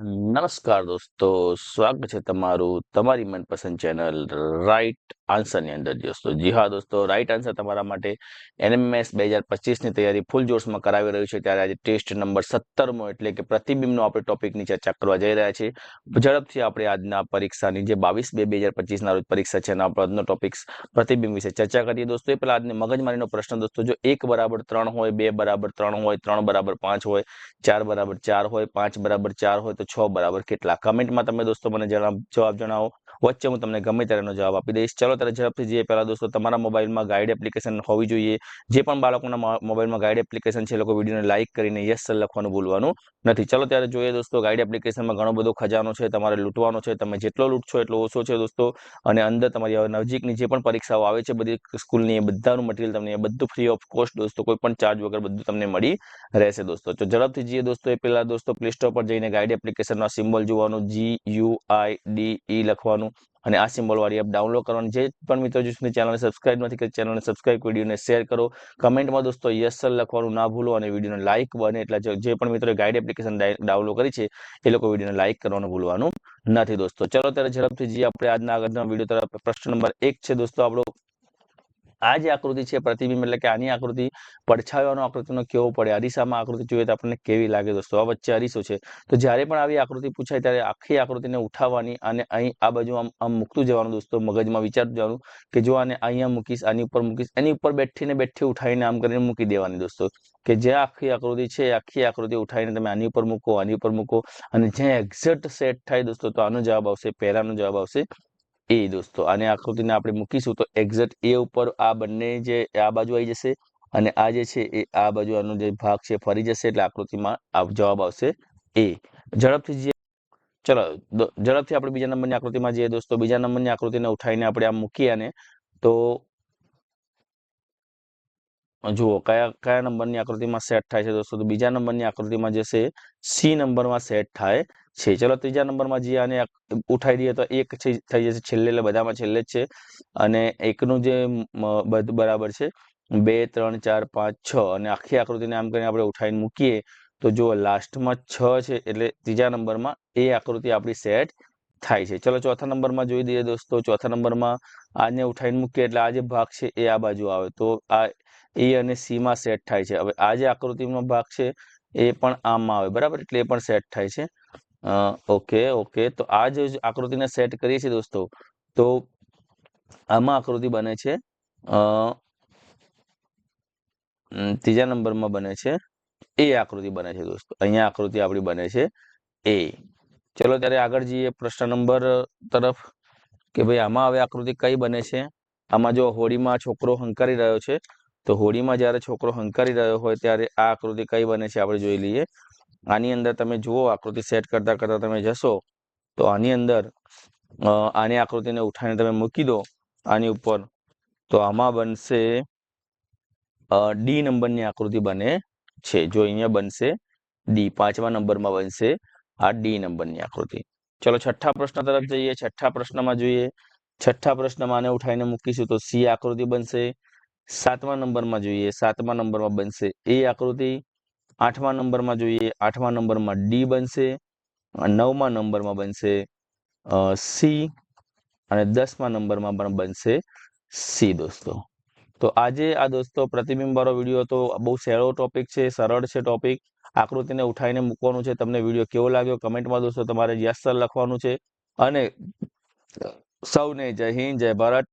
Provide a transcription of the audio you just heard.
નમસ્કાર દોસ્તો, સ્વાગત છે તમારું તમારી મનપસંદ ચેનલ રાઈટ આન્સરની અંદર દોસ્તો. જી હા દોસ્તો, રાઈટ આન્સર તમારા માટે એનએમએસ બે હજાર પચીસની તૈયારી ફૂલ જોશમાં કરાવી રહ્યું છે. ત્યારે આજે ટેસ્ટ નંબર સત્તરમો એટલે કે પ્રતિબિંબનો આપણે ટોપિકની ચર્ચા કરવા જઈ રહ્યા છીએ. ઝડપથી આપણે આજના પરીક્ષાની જે બાવીસ બે બે હજાર પચીસના રોજ પરીક્ષા છે એના આજનો ટોપિક પ્રતિબિંબ વિશે ચર્ચા કરીએ દોસ્તો. એ પહેલા આજની મગજમારીનો પ્રશ્ન દોસ્તો, જો એક બરાબર ત્રણ હોય, બે બરાબર ત્રણ હોય, ત્રણ બરાબર પાંચ હોય, ચાર બરાબર ચાર હોય, પાંચ બરાબર ચાર હોય તો છ બરાબર? કેટલા? કમેન્ટમાં તમે દોસ્તો મને જવાબ જણાવો. વચ્ચે હું તમને ગમે ત્યારેનો જવાબ આપી દઈશ. ચલો ત્યારે ઝડપથી જઈએ. પહેલાં દોસ્તો, તમારા મોબાઈલમાં ગાઈડ એપ્લિકેશન હોવી જોઈએ. જે પણ બાળકોના મોબાઈલમાં ગાઈડ એપ્લિકેશન છે, એ લોકો વિડીયોને લાઇક કરીને યસ લખવાનું ભૂલવાનું નથી. ચલો ત્યારે જોઈએ દોસ્તો ગાઈડ એપ્લિકેશનમાં ઘણો બધો ખજાનો છે, તમારે લૂંટવાનો છે, તમે જેટલો લૂંટશો એટલો ઓછો છે દોસ્તો. અને અંદર તમારી નજીકની જે પણ પરીક્ષાઓ આવે છે, બધી સ્કૂલની એ બધાનું મટીરિયલ તમને, એ બધું ફ્રી ઓફ કોસ્ટ દોસ્તો, કોઈ પણ ચાર્જ વગર બધું તમને મળી રહેશે દોસ્તો. તો ઝડપથી જઈએ દોસ્તો, એ પહેલા દોસ્તો પ્લે સ્ટોર પર જઈને ગાઈડ એપ્લિકેશનનો સિમ્બોલ જોવાનું G you I D E લખવાનું. અને આ સિમ્બોલ વાળી એપ ડાઉનલોડ કરવાની જે પણ મિત્રો જો ચેનલને સબસ્ક્રાઇબ નથી કરી ચેનલને સબસ્ક્રાઇબ વિડીયોને શેર કરો. કમેન્ટમાં દોસ્તો યસ સર લખવાનું ના ભૂલો અને વિડીયોને લાઇક બને એટલે જે પણ મિત્રો ગાઈડ એપ્લિકેશન ડાઉનલોડ કરી છે, એ લોકો વિડીયોને લાઇક કરવાનું ભૂલવાનું નથી દોસ્તો. ચલો ત્યારે ઝડપથી જઈએ આપણે આજના આગળના વીડિયો તરફ. પ્રશ્ન નંબર એક છે દોસ્તો આપણો. આ જે આકૃતિ છે, પ્રતિબિંબ એટલે કે આની આકૃતિ પડછાયાનો આકૃતિનો કેવો પડે? અરીસામાં આકૃતિ જોઈએ તો આપણને કેવી લાગે દોસ્તો? આ વચ્ચે અરીસો છે. તો જ્યારે પણ આવી આકૃતિ પૂછાય ત્યારે આખી આકૃતિને ઉઠાવવાની અને અહીં આ બાજુ આમ આમ મૂકતું જવાનું દોસ્તો, મગજમાં વિચારતું જવાનું કે જો આને અહીંયા મૂકીશ, આની ઉપર મૂકીશ, એની ઉપર બેઠીને બેઠી ઉઠાવીને આમ કરીને મૂકી દેવાની દોસ્તો. કે જે આખી આકૃતિ છે આખી આકૃતિ ઉઠાવીને તમે આની ઉપર મૂકો, આની ઉપર મૂકો અને જ્યાં એક્ઝેક્ટ સેટ થાય દોસ્તો તો આનો જવાબ આવશે, પહેલાનો જવાબ આવશે એ દોસ્તો, આને આકૃતિને આપણે મૂકીશું તો એક્ઝેક્ટ એ ઉપર આ બંને જે, આ બાજુ આવી જશે અને આ જે છે એ આ બાજુ આનો જે ભાગ છે ફરી જશે એટલે આકૃતિમાં જવાબ આવશે એ. ઝડપથી જે, ચલો ઝડપથી આપણે બીજા નંબરની આકૃતિમાં જઈએ દોસ્તો. બીજા નંબરની આકૃતિને ઉઠાવીને આપણે આમ મૂકીએ અને તો જુઓ, કયા કયા નંબરની આકૃતિમાં સેટ થાય છે દોસ્તો? તો બીજા નંબરની આકૃતિમાં જે છે સી નંબરમાં સેટ થાય છે. ચલો, ત્રીજા નંબરમાં જે આને ઉઠાઈ દઈએ તો એક થઈ જશે છેલ્લે, એટલે બધામાં છેલ્લે જ છે. અને એકનું જે બરાબર છે, બે, ત્રણ, ચાર, પાંચ, છ. અને આખી આકૃતિને આમ કરીને આપણે ઉઠાવીને મૂકીએ તો જો લાસ્ટમાં છ છે, એટલે ત્રીજા નંબરમાં એ આકૃતિ આપણી સેટ થાય છે. ચલો, ચોથા નંબરમાં જોઈ દઈએ દોસ્તો. ચોથા નંબરમાં આને ઉઠાવીને મૂકીએ, એટલે આ જે ભાગ છે, એ આ બાજુ આવે. તો આ એ અને સીમાં સેટ થાય છે. હવે આ જે આકૃતિનો ભાગ છે, એ પણ આમાં આવે. બરાબર? એટલે એ પણ સેટ થાય છે. Okay okay. તો આ જે આકૃતિને સેટ કરીએ છીએ દોસ્તો, તો આમાં આકૃતિ બને છે ત્રીજા નંબરમાં બને છે. એ આકૃતિ બને છે દોસ્તો. અહીંયા આકૃતિ આપણી બને છે એ ચલો, ત્યારે આગળ જઈએ પ્રશ્ન નંબર તરફ, કે ભાઈ આમાં હવે આકૃતિ કઈ બને છે? આમાં જો હોળીમાં છોકરો હંકારી રહ્યો છે તો હોળીમાં જ્યારે છોકરો હંકારી રહ્યો હોય ત્યારે આ આકૃતિ કઈ બને છે આપણે જોઈ લઈએ. આની અંદર તમે જુઓ આકૃતિ સેટ કરતા કરતા તમે જશો તો આની અંદર આની આકૃતિને ઉઠાવીને તમે મૂકી દો આની ઉપર. તો આમાં બનશે ડી નંબરની આકૃતિ બને છે. જો અહીંયા બનશે ડી પાંચમા નંબરમાં બનશે આ ડી નંબરની આકૃતિ. ચલો છઠ્ઠા પ્રશ્ન તરફ જઈએ. છઠ્ઠા પ્રશ્નમાં જોઈએ. છઠ્ઠા પ્રશ્નમાં આને ઉઠાવીને મૂકીશું તો સી આકૃતિ બનશે. સાતમા નંબરમાં જોઈએ, સાતમા નંબરમાં બનશે એ આકૃતિ, આઠમા નંબરમાં જોઈએ, આઠમા નંબરમાં ડી બનશે નવમા નંબરમાં બનશે સી, અને દસમા નંબરમાં પણ બનશે સી દોસ્તો. તો આજે આ દોસ્તો પ્રતિબિંબ વાળો વીડિયો તો બહુ સહેલો ટોપિક છે, સરળ છે ટોપિક, આકૃતિને ઉઠાવીને મૂકવાનું છે, તમને વીડિયો કેવો લાગ્યો કમેન્ટમાં દોસ્તો તમારે યસ સર લખવાનું છે, અને સૌને જય હિન્દ, જય ભારત.